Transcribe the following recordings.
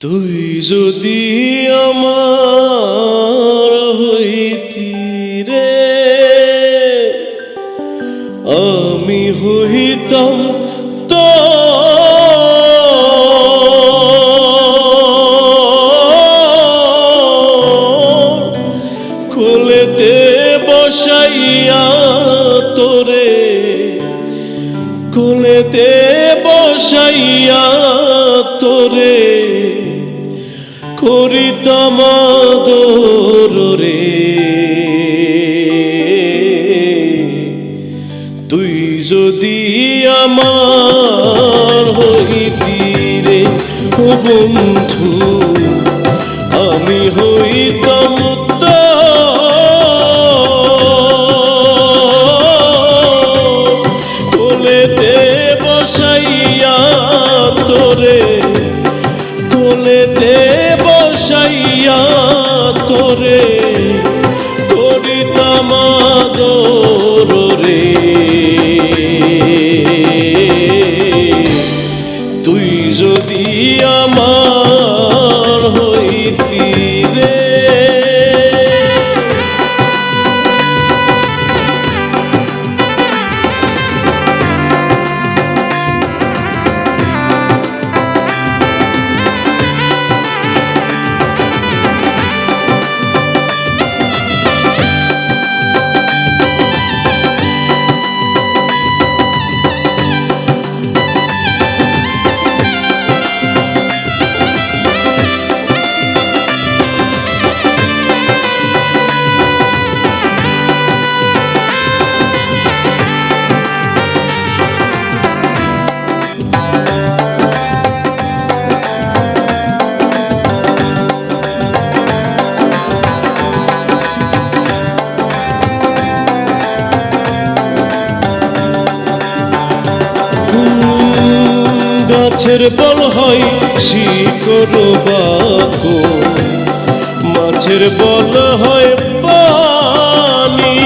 তুই যদি আমার হইতি রে আমি হইতাম তো। কোলেতে বসাইয়া তোরে কোলেতে বসাইয়া তোরে আদর রে। তুই যদি আমার হইতি রে বন্ধু গাছের বল হয় শিকর বাকো। মাছের বল হয় পানি।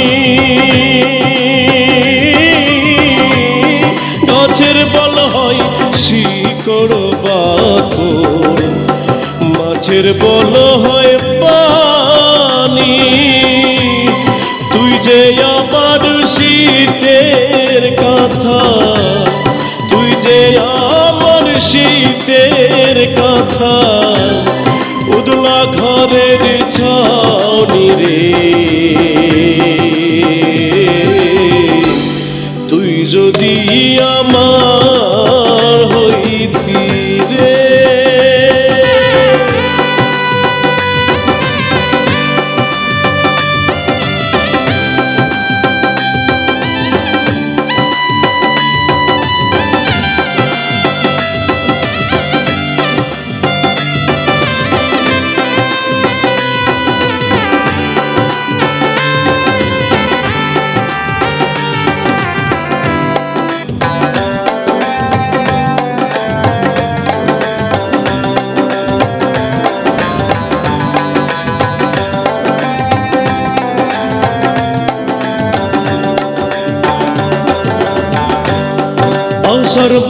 গাছের বল হয় শিকর বাকো। মাছের বল শীতের কথা। উদলা ঘরের রে। তুই যদি আমার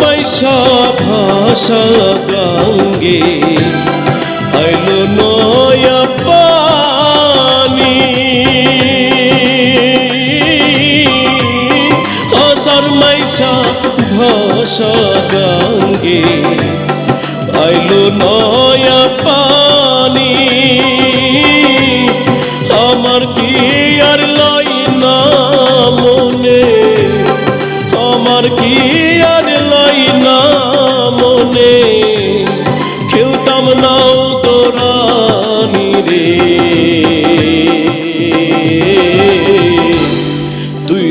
বাইশা ভাষা গঙ্গে আইলো নয়া পানি। মাইশা ভাষা গঙ্গে আইলো নয়া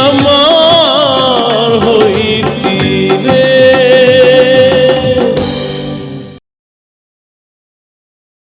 আমার